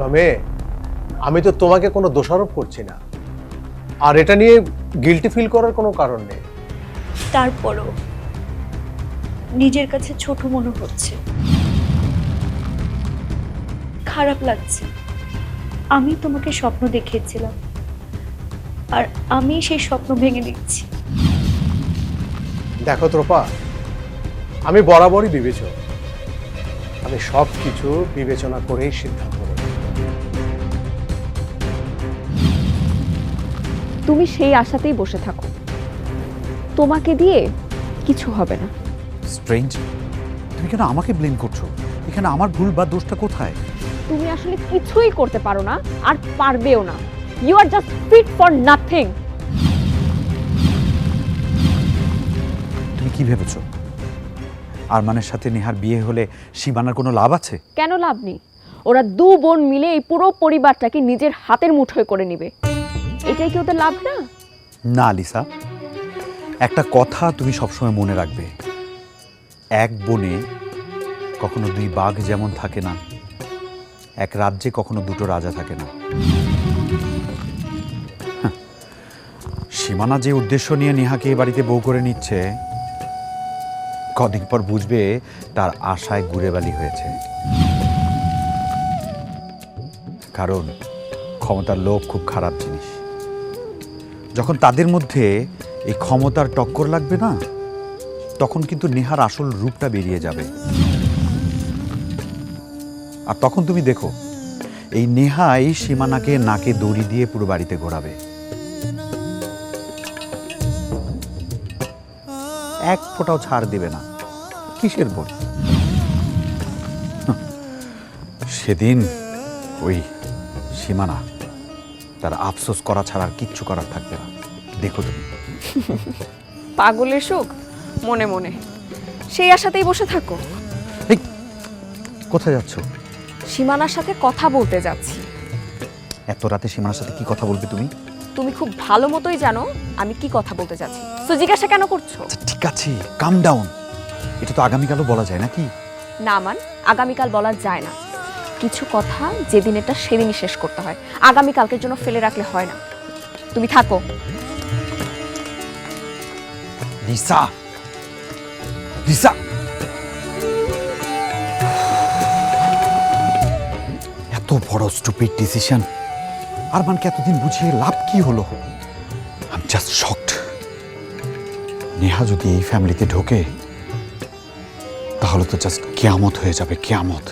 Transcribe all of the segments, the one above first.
বোকা আমি তো তোমাকে কোনো দোষারোপ করছি না। আর এটা নিয়ে গিলটি ফিল করার কোনো কারণ নেই। তারপরও নিজের কাছে ছোট মনে হচ্ছে। খারাপ লাগছে। আমি তোমাকে স্বপ্ন দেখিয়েছিলাম। আর আমি সেই স্বপ্ন ভেঙে দিচ্ছি দেখো ত্রোপা আমি বরাবরই বিবেচক। আমি সব কিছু বিবেচনা করেই সিদ্ধান্ত তুমি সেই আশাতেই বসে থাকো। তোমাকে দিয়ে কিছু হবে না। স্ট্রেঞ্জ তুমি কেন আমাকে ব্লেম করছ? এখানে আমার ভুল বা দোষটা কোথায়? তুমি আসলে কিছুই করতে পারো না আর পারবেও না। You are just fit for nothing তুমি কি ভেবেছো? আরমানের সাথে নেহার বিয়ে হলে সীমানার কোনো লাভ আছে? কেন লাভ নেই? ওরা দু বোন মিলে এই পুরো পরিবারটাকে নিজের হাতের মুঠোয় করে নিবে। এটাই কি ওদের লাভ না? না, লিসা। একটা কথা তুমি সবসময় মনে রাখবে। এক বনে কখনো দুই বাঘ যেমন থাকে না, এক রাজ্যে কখনো দুটো রাজা থাকে না। সীমানা যে উদ্দেশ্য নিয়ে নেহাকে এ বাড়িতে বউ করে নিচ্ছে, কদিন পর বুঝবে তার আশায় গুড়েবালি হয়েছে। কারণ ক্ষমতার লোভ খুব খারাপ জিনিস। যখন তাদের মধ্যে এই ক্ষমতার টক্কর লাগবে না, তখন কিন্তু নেহার আসল রূপটা বেরিয়ে যাবে। আর তখন তুমি দেখো, এই নেহাই সীমানাকে নাকে দড়ি দিয়ে পুরো বাড়িতে ঘোরাবে। এক ফোঁটাও ছাড় দেবে না। কিসের বই সেদিন ওই সীমানা। তার আফসোস করা ছাড়া আর কিচ্ছু করার থাকবে না। দেখো তুমি। পাগলের সুখ মনে মনে। সেই আশাতেই বসে থাকো। কোথায় যাচ্ছ? সীমানার সাথে কথা বলতে যাচ্ছি। এত রাতে সীমানার সাথে কি কথা বলবে তুমি? তুমি খুব ভালো মতোই জানো আমি কি কথা বলতে যাচ্ছি। তো জিজ্ঞাসা কেন করছ? আচ্ছা ঠিক আছে কাম ডাউন এটা তো আগামীকালও বলা যায় নাকি? না মান আগামীকাল বলা যায় না। কিছু কথা যেদিন এটা, সেদিনই শেষ করতে হয়। আগামীকালকের জন্য ফেলে রাখলে হয় না। তুমি থাকো। লিসা! লিসা! এত বড় স্টুপিড ডিসিশন আর মানকে এতদিন বুঝিয়ে লাভ কি হলো? আই জাস্ট শকড নেহা যদি এই ফ্যামিলিতে ঢোকে, তাহলে তো জাস্ট কেয়ামত হয়ে যাবে, কেয়ামত।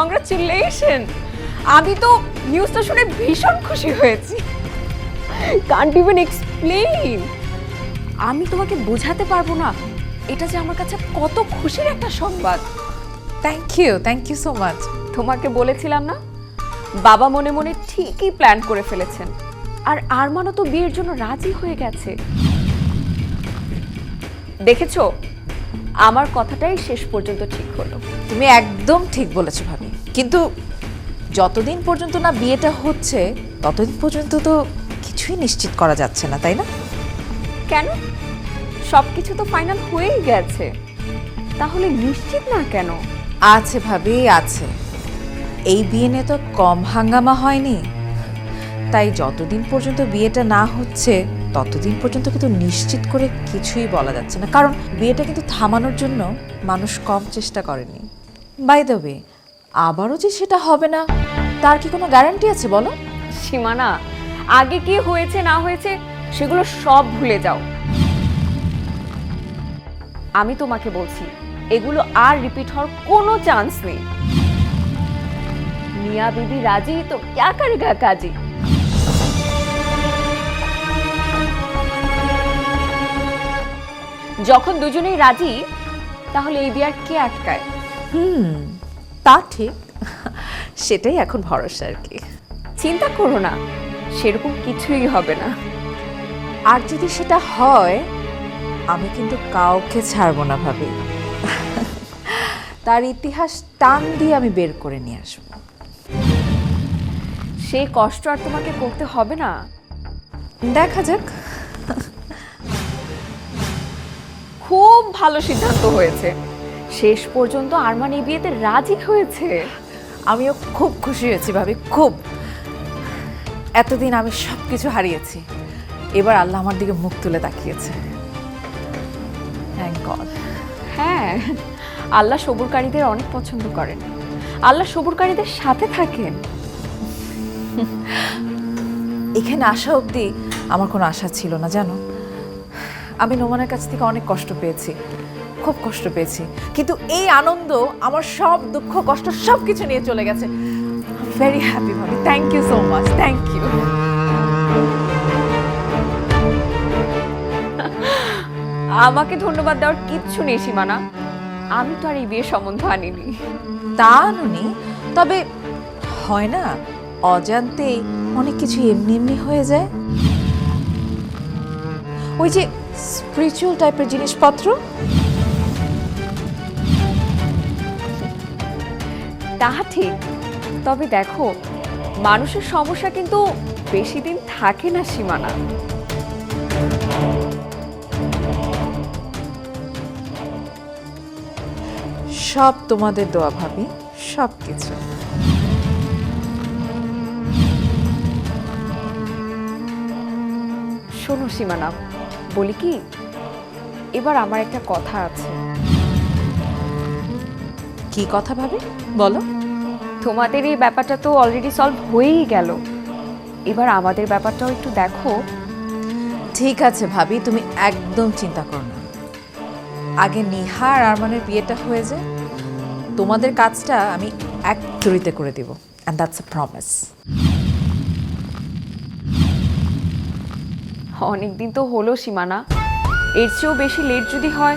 কংগ্রাচুলেশন আমি তো নিউজটা শুনে ভীষণ খুশি হয়েছি। কান্ট ইভেন এক্সপ্লেইন আমি তোমাকে বোঝাতে পারব না। এটা যে আমার কাছে কত খুশির একটা সংবাদ। Thank you thank you so much তোমাকে বলেছিলাম না? বাবা মনে মনে ঠিকই প্ল্যান করে ফেলেছেন। আর আরমানও তো বিয়ের জন্য রাজি হয়ে গেছে। দেখেছ? আমার কথাটাই শেষ পর্যন্ত ঠিক হলো। তুমি একদম ঠিক বলেছ, ভাবি। কিন্তু যতদিন পর্যন্ত না বিয়েটা হচ্ছে ততদিন পর্যন্ত তো কিছুই নিশ্চিত করা যাচ্ছে না তাই না? কেন? সব কিছু তো ফাইনাল হয়েই গেছে। তাহলে নিশ্চিত না কেন? আছে ভাবি আছে। এই বিয়ে নিয়ে তো কম হাঙ্গামা হয়নি। তাই যতদিন পর্যন্ত বিয়েটা না হচ্ছে ততদিন পর্যন্ত কিন্তু নিশ্চিত করে কিছুই বলা যাচ্ছে না। কারণ বিয়েটা কিন্তু থামানোর জন্য মানুষ কম চেষ্টা করেনি। বাই দ্য ওয়ে আবারও যে সেটা হবে না তার কি কোনো গ্যারান্টি আছে বলো? সীমানা আগে কি হয়েছে না হয়েছে সেগুলো সব ভুলে যাও। আমি তোমাকে বলছি এগুলো আর রিপিট হওয়ার কোনো চান্স নেই। মিয়া বিবি রাজি তো ক্যা করেগা কাজী? যখন দুজনেই রাজি তাহলে এই বিয়ার কে আটকায়? হুম তা ঠিক, সেটাই এখন ভরসা আর কি। চিন্তা করো না, সেরকম কিছুই হবে না। আর যদি সেটা হয়, আমি কিন্তু কাউকে ছাড়বো না ভাবি। তার ইতিহাস টান দিয়ে আমি বের করে নিয়ে আসব। সেই কষ্ট আর তোমাকে করতে হবে না। দেখা যাক। খুব ভালো সিদ্ধান্ত হয়েছে। শেষ পর্যন্ত আরমান এই বিয়েতে রাজি হয়েছে। আমিও খুব খুশি হয়েছি ভাবি খুব। এতদিন আমি সব কিছু হারিয়েছি। এবার আল্লাহ আমার দিকে মুখ তুলে তাকিয়েছে। হ্যাঁ আল্লাহ সবুরকারীদের অনেক পছন্দ করেন। আল্লাহ সবুরকারীদের সাথে থাকেন। এখানে আসা অবধি আমার কোনো আশা ছিল না জানো? আমি নোমানের কাছ থেকে অনেক কষ্ট পেয়েছি। খুব কষ্ট পেয়েছি। কিন্তু এই আনন্দ আমার সব দুঃখ কষ্ট সব কিছু নিয়ে চলে গেছে। ভেরি হ্যাপি ভাবি thank you so much thank you আমাকে ধন্যবাদ দেওয়ার কিচ্ছু নেই সীমানা। আমি তো আর এই বিয়ে সম্বন্ধ আনিনি। তা নুনি তবে হয় না অজান্তেই অনেক কিছু এমনি এমনি হয়ে যায়। ওই যে স্পিরিচুয়াল টাইপের জিনিসপত্র? তাহা ঠিক। তবে দেখো মানুষের সমস্যা কিন্তু বেশি দিন থাকে না সীমানা। সব তোমাদের দোয়া ভাবি সব কিছু। শোনো সীমানা বলি কি? এবার আমার একটা কথা আছে। কি কথা ভাবি? বলো। তোমাদের এই ব্যাপারটা তো অলরেডি সলভ হয়েই গেল। এবার আমাদের ব্যাপারটাও একটু দেখো। ঠিক আছে ভাবি তুমি একদম চিন্তা করো না। আগে নিহা আর আরমানের বিয়েটা হয়ে যায়। তোমাদের কাজটা আমি এক চুরিতে করে দিব। অ্যান্ড দ্যাটস এ প্রমিস অনেকদিন তো হলো সীমানা। এর চেয়েও বেশি লেট যদি হয়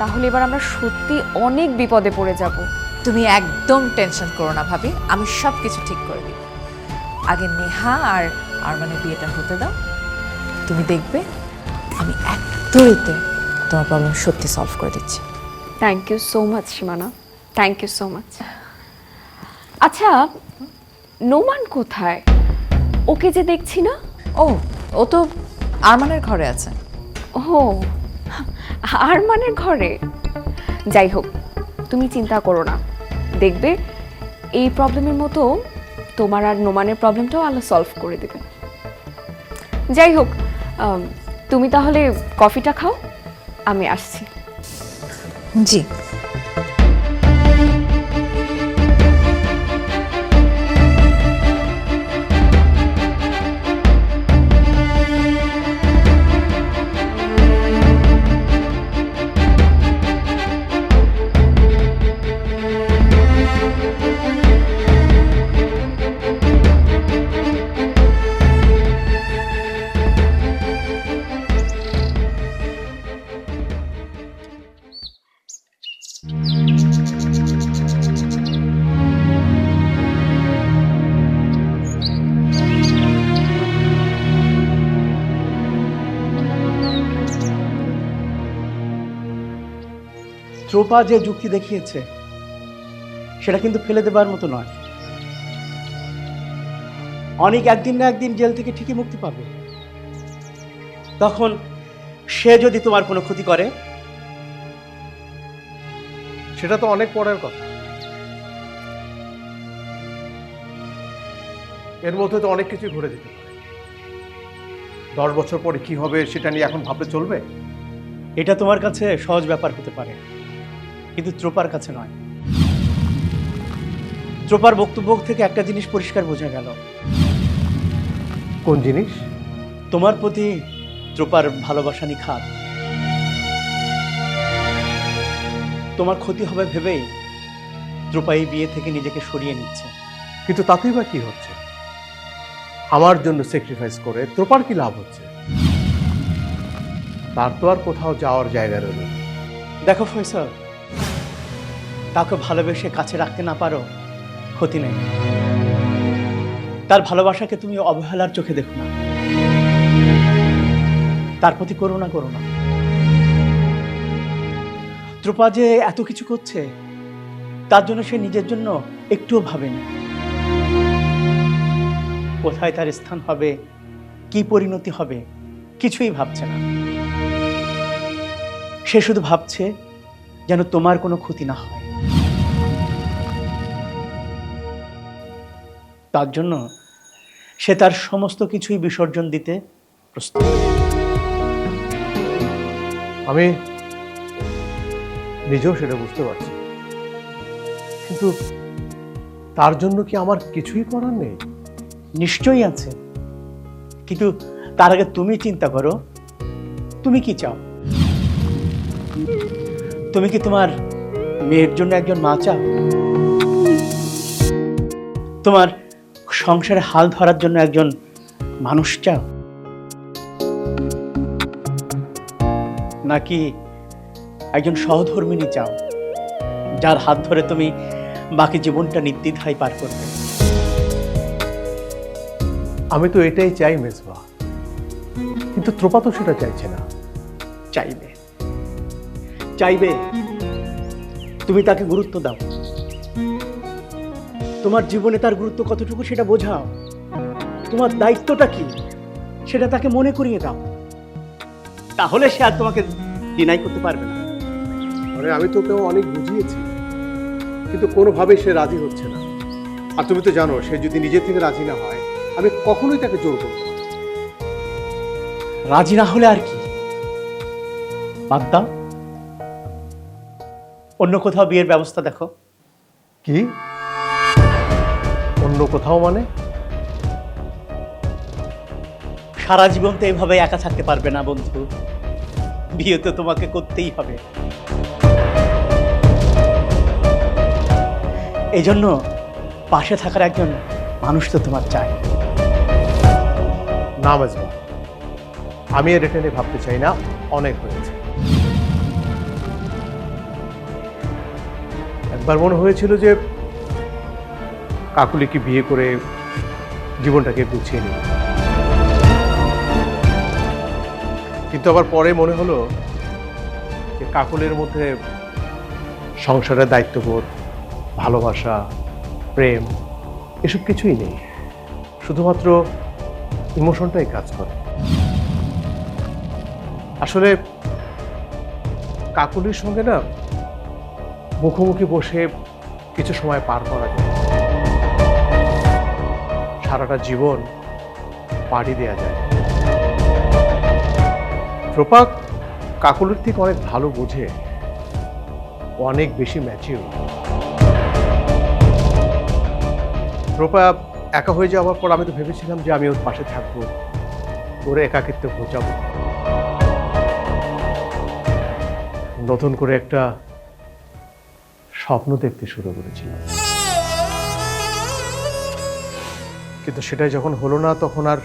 তাহলে এবার আমরা সত্যি অনেক বিপদে পড়ে যাব। তুমি একদম টেনশন করো না ভাবি আমি সব কিছু ঠিক করে দিব। আগে নেহা আর আরমানের বিয়েটা হতে দাও। তুমি দেখবে আমি এক দড়িতে তোমার প্রবলেম সত্যি সলভ করে দিচ্ছি। Thank you so much Seemana. Thank you so much আচ্ছা নোমান কোথায়? ওকে যে দেখছি না? ও ও তো আরমানের ঘরে আছে। ও আরমানের ঘরে? যাই হোক তুমি চিন্তা করো না। দেখবে, এই প্রবলেমের মতো তোমার আর নোমানের প্রবলেমটাও আলো সলভ করে দেবে যাই হোক তুমি তাহলে কফিটা খাও, আমি আসছি। জি। ত্রোপা যে যুক্তি দেখিয়েছে, সেটা কিন্তু ফেলে দেবার মতো নয়। অনেক একদিন না একদিন জেল থেকে ঠিকই মুক্তি পাবে। তখন সে যদি তোমার কোনো ক্ষতি করে, সেটা তো অনেক পরের কথা। এর মধ্যে তো অনেক কিছুই ঘুরে যেতে দশ বছর পরে কি হবে সেটা নিয়ে এখন ভাবলে চলবে? এটা তোমার কাছে সহজ ব্যাপার হতে পারে। কিন্তু ত্রোপার কাছে নয়। ত্রোপার বক্তব্য থেকে একটা জিনিস পরিষ্কার বোঝা গেল। কোন জিনিস? তোমার প্রতি ত্রোপার ভালোবাসা নিখাত। তোমার ক্ষতি হবে ভেবেই ত্রোপা এই বিয়ে থেকে নিজেকে সরিয়ে নিচ্ছে। কিন্তু তাতেই বা কি হচ্ছে? আমার জন্য স্যাক্রিফাইস করে ত্রোপার কি লাভ হচ্ছে? তার তো আর কোথাও যাওয়ার জায়গা রইল। দেখো ফয়সাল তাকে ভালোবেসে কাছে রাখতে না পারো, ক্ষতি নেই। তার ভালোবাসাকে তুমি অবহেলার চোখে দেখো না। তার প্রতি করুণা করো না। ত্রুপা যে এত কিছু করছে, তার জন্য সে নিজের জন্য একটুও ভাবেনি। কোথায় তার স্থান হবে, কি পরিণতি হবে, কিছুই ভাবছে না। সে শুধু ভাবছে যেন তোমার কোনো ক্ষতি না হয়। তার জন্য সে তার সমস্ত কিছুই বিসর্জন দিতে প্রস্তুত। আমি নিজেও সেটা বুঝতে পারছি। কিন্তু তার জন্য কি আমার কিছুই করার নেই? নিশ্চয়ই আছে। কিন্তু তার আগে তুমি চিন্তা করো। তুমি কি চাও? তুমি কি তোমার মেয়ের জন্য একজন মা চাও? তোমার সংসারে হাল ধরার জন্য একজন মানুষ চাও? নাকি একজন সহধর্মিনী চাও যার হাত ধরে তুমি বাকি জীবনটা নির্দ্বিধায় পার করবে? আমি তো এটাই চাই মেজবা। কিন্তু ত্রোপা তো সেটা চাইছে না। চাইবে। চাইবে। তুমি তাকে গুরুত্ব দাও। তোমার জীবনে তার গুরুত্ব কতটুকু সেটা বোঝাও। তোমার দায়িত্বটা কি? সেটা তাকে মনে করিয়ে দাও। তাহলে সে আর তোমাকে ডিনাই করতে পারবে না। আরে আমি তো তোকেও অনেক বুঝিয়েছি কিন্তু কোনোভাবেই সে রাজি হচ্ছে না। আর তুমি তো জানো সে যদি নিজে থেকে রাজি না হয় আমি কখনোই তাকে জোর করব না। রাজি না হলে আর কি? বাদ দাও। অন্য কোথাও বিয়ের ব্যবস্থা দেখো। কি? অন্য কোথাও মানে? সারা জীবন তো এইভাবে একা থাকতে পারবে না বন্ধু। বিয়ে তো তোমাকে করতেই হবে। এই জন্য পাশে থাকার একজন মানুষ তো তোমার চাই। না মেজবা আমি এর এটা ভাবতে চাই না অনেক হয়েছে। একবার মনে হয়েছিল যে কাকুলিকে বিয়ে করে জীবনটাকে গুছিয়ে নিব কিন্তু আবার পরে মনে হলো যে কাকুলের মধ্যে সংসারের দায়িত্ববোধ, ভালোবাসা, প্রেম, এসব কিছুই নেই। শুধুমাত্র ইমোশনটাই কাজ করে। আসলে কাকুলির সঙ্গে না মুখোমুখি বসে কিছু সময় পার করা যায়। সারাটা জীবন পাড়ি দেয়া যায়। প্রপাক কাকুলির থেকে অনেক ভালো বোঝে, অনেক বেশি ম্যাচিউর প্রপা একা হয়ে যাওয়ার পর আমি তো ভেবেছিলাম যে আমি ওর পাশে থাকব, ওর একাকিত্ব ঘোচাবো। নতুন করে একটা স্বপ্ন দেখতে শুরু করেছিলাম। কিন্তু সেটাই যখন হলো না তখন আর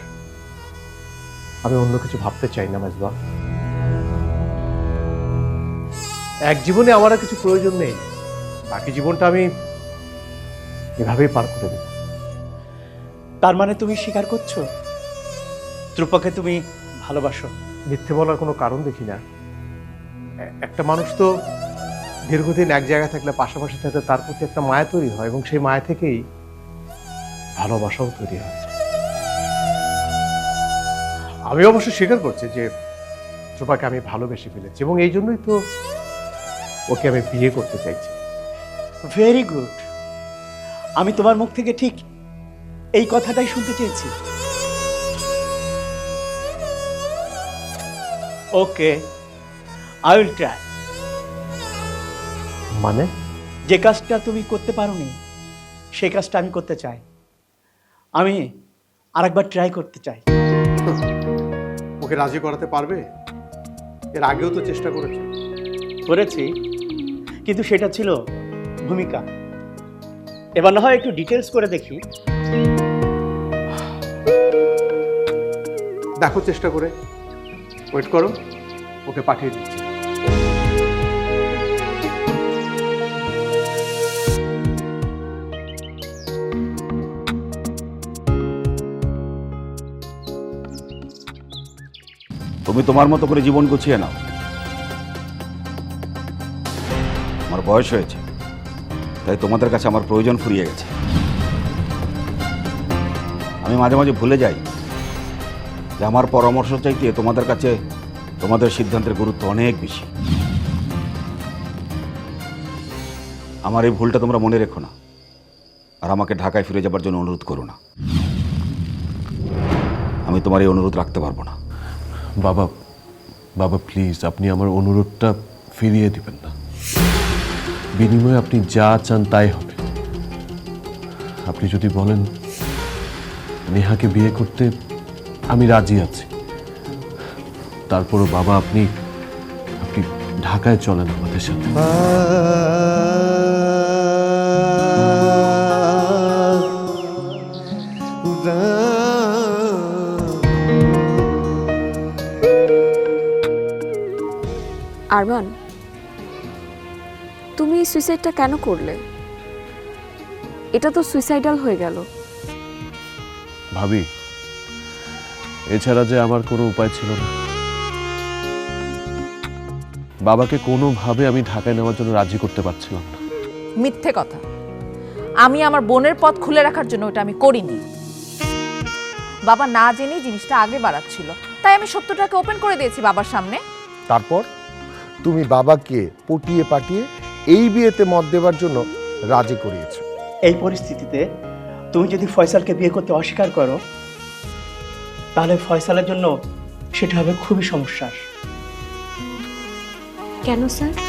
আমি অন্য কিছু ভাবতে চাই না মাজবা এক জীবনে আমার আর কিছু প্রয়োজন নেই। বাকি জীবনটা আমি এভাবেই পার করে দেবো। তার মানে তুমি স্বীকার করছ? ত্রুপাকে তুমি ভালোবাসো? মিথ্যে বলার কোনো কারণ দেখি না। একটা মানুষ তো দীর্ঘদিন এক জায়গায় থাকলে পাশাপাশি থাকলে তার প্রতি একটা মায়া তৈরি হয় এবং সেই মায়া থেকেই ভালোবাসাও তৈরি হয় আমি অবশ্য স্বীকার করছি যে ধ্রুবাকে আমি ভালোবেসে ফেলেছি এবং এই জন্যই তো ওকে আমি বিয়ে করতে চাইছি। ভেরি গুড আমি তোমার মুখ থেকে ঠিক এই কথাটাই শুনতে চেয়েছি। ওকে আই উইল ট্রাই মানে? যে কাজটা তুমি করতে পারোনি সেই কাজটা আমি করতে চাই। আমি আরেকবার ট্রাই করতে চাই। ওকে রাজি করাতে পারবে? এর আগেও তো চেষ্টা করেছে। করেছি কিন্তু সেটা ছিল ভূমিকা। এবার না হয় একটু ডিটেলস করে দেখি। দেখো চেষ্টা করে। ওয়েট করো ওকে পাঠিয়ে দিচ্ছি। তুমি তোমার মতো করে জীবন গুছিয়ে নাও। আমার বয়স হয়েছে, তাই তোমাদের কাছে আমার প্রয়োজন ফুরিয়ে গেছে। আমি মাঝে মাঝে ভুলে যাই যে আমার পরামর্শ চাইতে তোমাদের কাছে তোমাদের সিদ্ধান্তের গুরুত্ব অনেক বেশি। আমার এই ভুলটা তোমরা মনে রেখো না আর আমাকে ঢাকায় ফিরে যাবার জন্য অনুরোধ করো না। আমি তোমার এই অনুরোধ রাখতে পারব না। বাবা বাবা প্লিজ আপনি আমার অনুরোধটা ফিরিয়ে দিবেন না। বিনিময়ে আপনি যা চান তাই হবে। আপনি যদি বলেন, নেহাকে বিয়ে করতে আমি রাজি আছি। তারপরও বাবা, আপনি আপনি ঢাকায় চলেন আমাদের সাথে। সুইসাইডটা কেন করলে? এটা তো সুইসাইডাল হয়ে গেল। ভাবি এছাড়া যে আমার কোনো উপায় ছিল না। বাবাকে কোনোভাবে আমি ঢাকায় নেওয়ার জন্য রাজি করতে পারছিলাম না। মিথ্যে কথা। আমি আমার বোনের পথ খুলে রাখার জন্য ওটা আমি করিনি। বাবা না জেনে জিনিসটা আগে বাড়াচ্ছিল। তাই আমি সত্যটাকে ওপেন করে দিয়েছি বাবার সামনে। তারপর তুমি বাবাকে পটিয়ে পাঠিয়ে এই বিয়েতে মত দেওয়ার জন্য রাজি করিয়েছে। এই পরিস্থিতিতে তুমি যদি ফয়সালকে বিয়ে করতে অস্বীকার করো তাহলে ফয়সালের জন্য সেটা হবে খুবই সমস্যার। কেন স্যার?